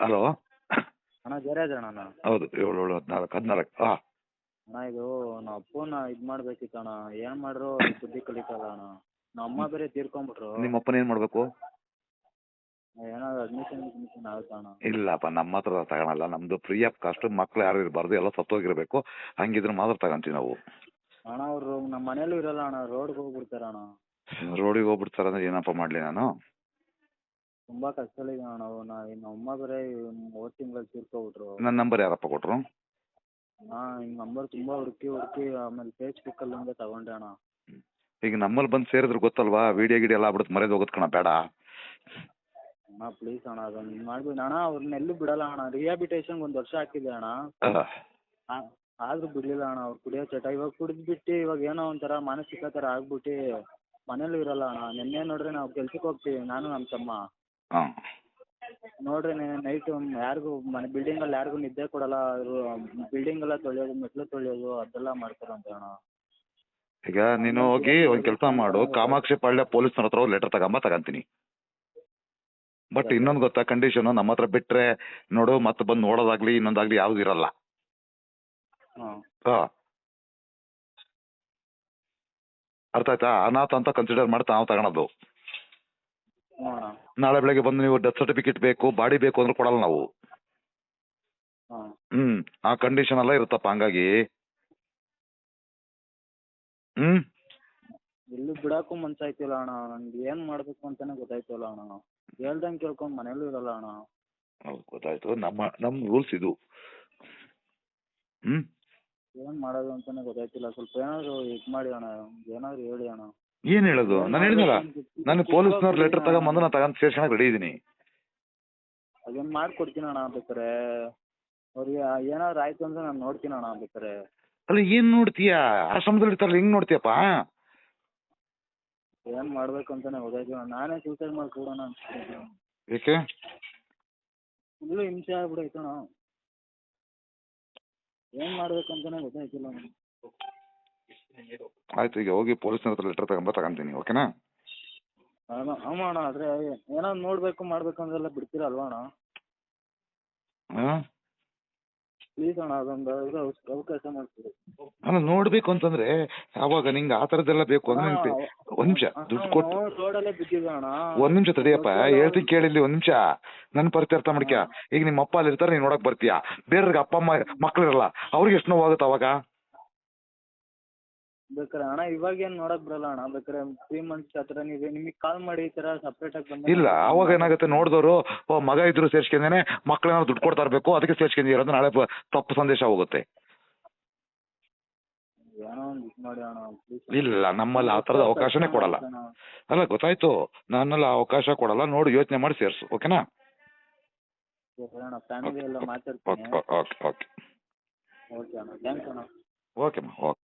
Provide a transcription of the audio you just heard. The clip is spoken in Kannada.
ಹಲೋ? ಅಣ್ಣ ಜಯರಾಜ್ ಅಣ್ಣ ನಾನು. ಹೌದು ಏಳು ಏಳು ಹದಿನಾಲ್ಕು ಹದಿನಾಲ್ಕು. ಹಾಂ. ಅಣ್ಣ ಇದು ನಮ್ಮ ಅಪ್ಪನ ಇದು ಮಾಡ್ಬೇಕಿತ್ತು ಅಣ್ಣ. ಏನು ಮಾಡ್ರು ಸುದ್ದಿ ಕಲಿತಲ್ಲ ಅಣ್ಣ. ನಮ್ಮ ಅಮ್ಮ ಬೇರೆ ತೀರ್ಕೊಂಬಿಟ್ರು. ನಿಮ್ಮ ಅಪ್ಪನ ಏನು ಮಾಡಬೇಕು? ಏನಾದ್ರು ಅಡ್ಮಿಷನ್ ಗಿಡ್ಮಿಷನ್ ಆಗುತ್ತಾ ಅಣ್ಣ. ಇಲ್ಲಪ್ಪ ನಮ್ಮ ಹತ್ರ ತಗೊಳಲ್ಲ. ನಮ್ಮದು ಫ್ರೀ ಆಫ್ ಕಾಸ್ಟ್ ಮಕ್ಳು ಯಾರು ಇರಬಾರ್ದು ಎಲ್ಲ ಸತ್ತೋಗಿರಬೇಕು. ಹಂಗಿದ್ರೆ ಮಾತ್ರ ತಗೊಂತೀವಿ ನಾವು. ಅಣ್ಣ ಅವರು ನಮ್ಮ ಮನೇಲೂ ಇರಲ್ಲ ಅಣ್ಣ. ರೋಡ್ಗೆ ಹೋಗ್ಬಿಡ್ತಾರ ಅಣ್ಣ. ರೋಡಿಗೆ ಹೋಗ್ಬಿಡ್ತಾರೆ ಅಂದ್ರೆ ಏನಪ್ಪ ಮಾಡ್ಲಿ ನಾನು? ತುಂಬ ಕಷ್ಟದಲ್ಲಿದೆ ಅಣ್ಣ ನಾವು ನಾ ನಮ್ಮ ಅಮ್ಮ ಬೇರೆ ಹೋದ ತಿಂಗಳಲ್ಲಿ ತೀರ್ಕೊಂಬಿಟ್ರು ನನ್ನ ನಂಬರ್ ಯಾರಪ್ಪ ಕೊಟ್ರು? ಹಾಂ ನಿಮ್ಮ ನಂಬರ್ ತುಂಬಾ ಹುಡುಕಿ ಹುಡುಕಿ ಆಮೇಲೆ ಫೇಸ್ಬುಕ್ಕಲ್ಲಿಂದ ತಗೊಂಡೆ ಅಣ್ಣ. ಈಗ ನಮ್ಮಲ್ಲಿ ಬಂದು ಸೇರಿದ್ರೆ ಗೊತ್ತಲ್ವಾ? ವಿಡಿಯೋ ಗಿಡಿ ಎಲ್ಲ ಆಗ್ಬಿಡುತ್ತೆ ಮರ್ಯಾದೆ ಹೋಗುತ್ತೆ ಕಣ ಬೇಡ. ಅಣ್ಣ ಪ್ಲೀಸ್ ಅಣ್ಣ ಅದನ್ನು ಮಾಡ್ಬೇಡಿ. ಅಣ್ಣ ಅವ್ರನ್ನ ಎಲ್ಲೂ ಬಿಡಲ್ಲ ಅಣ್ಣ. ರಿಹಾಬಿಟೇಷನ್ಗೆ ಒಂದು ವರ್ಷ ಹಾಕಿದ್ದೆ ಅಣ್ಣ. ಆದ್ರೂ ಬಿಡ್ಲಿಲ್ಲ ಅಣ್ಣ ಅವ್ರು ಕುಡಿಯೋ ಚಟ. ಇವಾಗ ಕುಡಿದ್ಬಿಟ್ಟು ಇವಾಗ ಏನೋ ಒಂಥರ ಮಾನಸಿಕ ತರ ಆಗ್ಬಿಟ್ಟು ಮನೇಲೂ ಇರಲ್ಲ ಅಣ್ಣ. ನಿನ್ನೆ ನೋಡ್ರಿ ನಾವು ಕೆಲ್ಸಕ್ಕೆ ಹೋಗ್ತೀವಿ ನಾನು ನಮ್ಮ ತಮ್ಮ. ಹಾಂ. ನೀವು ನೈಟು ಯಾರಿಗೂ ಮನೆ ಬಿಲ್ಡಿಂಗಲ್ಲಿ ಯಾರಿಗೂ ನಿದ್ದೆ ಕೊಡೋಲ್ಲ ಅವರು ಬಿಲ್ಡಿಂಗ್ ಎಲ್ಲ ತೊಳೆಯೋದು ಮೆಟ್ಲು ತೊಳೆಯೋದು ಅದೆಲ್ಲ ಮಾಡ್ತಾರಂತೆ ಹೇಳೋಣ. ಈಗ ನೀನು ಹೋಗಿ ಒಂದು ಕೆಲಸ ಮಾಡು ಕಾಮಾಕ್ಷಿ ಪಾಳ್ಯ ಪೊಲೀಸ್ನವ್ರ ಹತ್ರ ಹೋಗಿ ಲೆಟರ್ ತಗೊಂಬ ತಗಂತೀನಿ. ಬಟ್ ಇನ್ನೊಂದು ಗೊತ್ತಾ ಕಂಡೀಷನು ನಮ್ಮ ಹತ್ರ ಬಿಟ್ಟರೆ ನೋಡು ಮತ್ತೆ ಬಂದು ನೋಡೋದಾಗ್ಲಿ ಇನ್ನೊಂದಾಗ್ಲಿ ಯಾವ್ದು ಇರಲ್ಲ. ಹಾಂ. ಹಾಂ. ಅರ್ಥ ಆಯ್ತಾ? ಅನಾಥ ಅಂತ ಕನ್ಸಿಡರ್ ಮಾಡಿ ನಾವು ತಗೊಳೋದು. ಹ್ಞೂ ನಾಳೆ ಬೆಳಗ್ಗೆ ಬಂದು ನೀವು ಡೆತ್ ಸರ್ಟಿಫಿಕೇಟ್ ಬೇಕು ಬಾಡಿ ಬೇಕು ಅಂದ್ರೆ ಕೊಡಲ್ಲ ನಾವು. ಹಾಂ. ಹ್ಮ್ ಆ ಕಂಡೀಷನ್ ಎಲ್ಲ ಇರುತ್ತಪ್ಪ ಹಂಗಾಗಿ. ಹ್ಮ್. ಎಲ್ಲೂ ಬಿಡಕ್ಕೂ ಮನ್ಸಾಯ್ತಿಲ್ಲ ಅಣ್ಣ ನಂಗೆ ಏನು ಮಾಡಬೇಕು ಅಂತಾನೆ ಗೊತ್ತಾಯ್ತಿಲ್ಲ ಅಣ್ಣ. ಹೇಳ್ದಂಗೆ ಕೇಳ್ಕೊಂಡು ಮನೇಲೂ ಇರಲ್ಲ ಅಣ್ಣ. ಹೌದು ಗೊತ್ತಾಯ್ತು. ನಮ್ಮ ನಮ್ಮ ರೂಲ್ಸ್ ಇದು. ಹ್ಮ್. ಏನು ಮಾಡೋದು ಅಂತಾನೆ ಗೊತ್ತಾಯ್ತಿಲ್ಲ. ಸ್ವಲ್ಪ ಏನಾದರೂ ಇದು ಮಾಡಿ ಅಣ್ಣ ಏನಾದರೂ ಹೇಳಿ ಅಣ್ಣ. ಏನ್ ಹೇಳೋದು? ನಾನು ಹೇಳಿದ್ನಲ್ಲ ನಾನು ಪೊಲೀಸ್ನವ್ರ ಲೆಟರ್ ತಗೊಂಬಂದು ನಾನು ತಗೊಂಡ್ ಸೇರ್ಸೋಣಕ್ಕೆ ರೆಡಿ ಇದ್ದೀನಿ ಅದನ್ನ ಮಾಡ್ಕೊಡ್ತೀನಿ ಅಣ್ಣ ಬೇಕಾರೆ ಅವ್ರಿಗೆ ಏನಾದ್ರು ಆಯ್ತು ಅಂದ್ರೆ ನಾನು ನೋಡ್ತೀನಿ ಅಣ್ಣ ಬೇಕಾರೆ ಅಲ್ಲ ಏನ್ ನೋಡ್ತೀಯ? ಆಶ್ರಮದಲ್ಲಿ ಇರ್ತಾರಲ್ಲ ಹೆಂಗ್ ನೋಡ್ತೀಯಪ್ಪ? ಏನ್ ಮಾಡ್ಬೇಕು ಅಂತಾನೆ ಗೊತ್ತಾಯ್ತಿಲ್ಲ ನಾನೇ ಸೂಸೈಡ್ ಮಾಡ್ಕೊಡೋಣ ಅಂತ ಏಕೆ? ಇಲ್ಲೂ ಹಿಂಸೆ ಆಗ್ಬಿಡೈತೆ ಅಣ್ಣ. ಏನು ಮಾಡ್ಬೇಕು ಅಂತಾನೆ ಗೊತ್ತಾಯ್ತಿಲ್ಲ ಅಣ್ಣ ಆಯ್ತು ಈಗ ಹೋಗಿ ಪೊಲೀಸ್ ಹತ್ರ ಲೆಟರ್ ತಗೊಂಬ ತಗೊಂತೀನಿ ಓಕೆನಾ ಅಣ್ಣ ಹ್ಞೂ ಅಣ್ಣ ಆದರೆ ಏನಾದ್ರು ನೋಡ್ಬೇಕು ಮಾಡ್ಬೇಕು ಅಂದ್ರೆಲ್ಲ ಬಿಡ್ತೀರಲ್ವಾ ಅಣ್ಣ? ಹಾ ಪ್ಲೀಸ್ ಅಣ್ಣ ಅದೊಂದು ಇದು ಅವಕಾಶ ಮಾಡ್ತೀರಿ ಅಣ್ಣ ನೋಡ್ಬೇಕು ಅಂತಂದ್ರೆ ಅವಾಗ ನಿಂಗೆ ಆ ಥರದ್ದೆಲ್ಲ ಬೇಕು ಅಂದ್ರೆ ನಿಂಗೆ ಒಂದ್ ನಿಮಿಷ ದುಡ್ಡು ಕೊಟ್ಟು ರೋಡಲ್ಲೇ ಅಣ್ಣ. ಒಂದ್ ನಿಮಿಷ ತಡಿಯಪ್ಪ ಹೇಳ್ತೀನಿ ಕೇಳಿಲ್ಲಿ ಒಂದ್ ನಿಮಿಷ. ನನ್ನ ಪರಿಚಯ ಅರ್ಥ ಮಾಡ್ಕ್ಯಾ? ಈಗ ನಿಮ್ಮ ಅಪ್ಪ ಅಲ್ಲಿ ಇರ್ತಾರೆ ನೀನ್ ನೋಡಕ್ ಬರ್ತೀಯ? ಬೇರೆಯವ್ರಿಗೆ ಅಪ್ಪ ಅಮ್ಮ ಮಕ್ಳು ಇರಲ್ಲ ಅವ್ರಿಗೆ ಎಷ್ಟು ನೋವಾಗುತ್ತೆ ಅವಾಗ? ಬೇಕಾರೆ ಅಣ್ಣ ಇವಾಗ ಏನು ನೋಡಕ್ ಬರಲ್ಲ ಅಣ್ಣ. ಬೇಕಾದ್ರೆ ತ್ರೀ ಮಂತ್ಸ್ ಹತ್ರ ನೀವು ನಿಮಗೆ ಕಾಲ್ ಮಾಡಿ ಈ ಥರ ಸಪ್ರೇಟಾಗಿ ಬಂದ ಇಲ್ಲ ಅವಾಗ ಏನಾಗುತ್ತೆ ನೋಡಿದವರು ಓ ಮಗ ಇದ್ರು ಸೇರ್ಸ್ಕೊಂಡೇನೆ ಮಕ್ಳೇನಾದ್ರು ದುಡ್ಡು ಕೊಡ್ತಾ ಇರಬೇಕು ಅದಕ್ಕೆ ಸೇರ್ಸ್ಕೊಂಡಿರೋ ಅಂತ ನಾಳೆ ತಪ್ಪು ಸಂದೇಶ ಹೋಗುತ್ತೆ. ಏನೋ ಒಂದು ಇದು ಮಾಡಿ ಅಣ್ಣ ಪ್ಲೀಸ್ ಇಲ್ಲ ನಮ್ಮಲ್ಲಿ ಆ ಥರದ ಅವಕಾಶನೇ ಕೊಡಲ್ಲ. ಅಲ್ಲ ಗೊತ್ತಾಯ್ತು ನನ್ನಲ್ಲಿ ಆ ಅವಕಾಶ ಕೊಡಲ್ಲ ನೋಡಿ ಯೋಚನೆ ಮಾಡಿ ಸೇರ್ಸು ಓಕೆನಾ? ಅಣ್ಣ ಫ್ಯಾಮಿಲಿ ಎಲ್ಲ ಓಕೆ ಮಾತಾಡ್ತೀನಿ. Okay okay okay. ಅಣ್ಣ ಥ್ಯಾಂಕ್ಸ್ ಅಣ್ಣ. ಓಕೆಮ್ಮ ಓಕೆ.